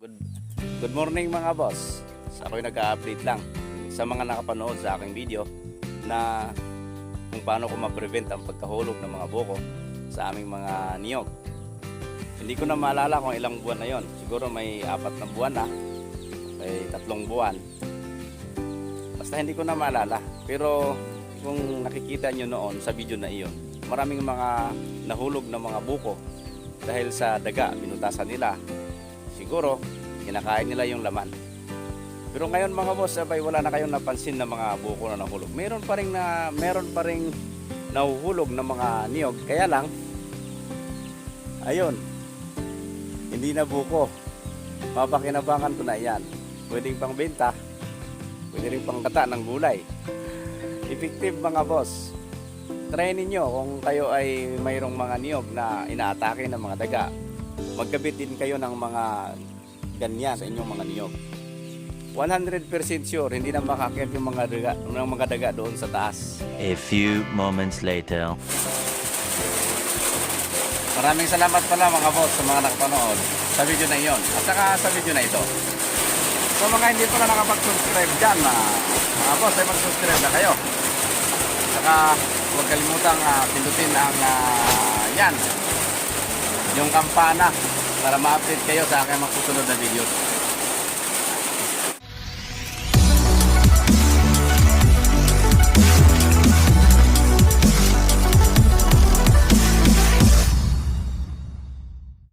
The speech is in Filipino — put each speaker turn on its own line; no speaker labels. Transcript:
Good, good morning mga boss. So, ako'y nag-update lang sa mga nakapanood sa aking video na kung paano ko ma-prevent ang pagkahulog ng mga buko sa aming mga niyog. Hindi ko na maalala kung ilang buwan na yon. Siguro may apat na buwan na. May tatlong buwan. Basta hindi ko na maalala. Pero kung nakikita nyo noon sa video na iyon, maraming mga nahulog na mga buko dahil sa daga, binutasan nila. Siguro, kinakain nila yung laman. Pero ngayon mga boss, abay wala na kayong napansin na mga buko na nahulog. Meron pa rin na meron pa rin nahuhulog na mga niyog. Kaya lang ayun. Hindi na buko. Mapakinabangan ko na 'yan. Pwedeng pang benta. Pwede rin pang kata ng gulay. Effective mga boss. Try ninyo kung kayo ay mayroong mga niyog na inaatake ng mga daga. Magkabit din kayo ng mga ganyan sa inyong mga niyog. 100% sure hindi na makakit yung mga daga, ng mga daga doon sa taas.
A few moments later.
Maraming salamat pala mga boss sa mga nakapanood sa video na iyon at saka sa video na ito. Sa mga hindi pa na nakapag-subscribe dyan, ah, mga boss ay mag-subscribe na kayo. Saka huwag kalimutang ah, pindutin ang ah, yan, yung kampana para ma-update kayo sa aking mga susunod na videos.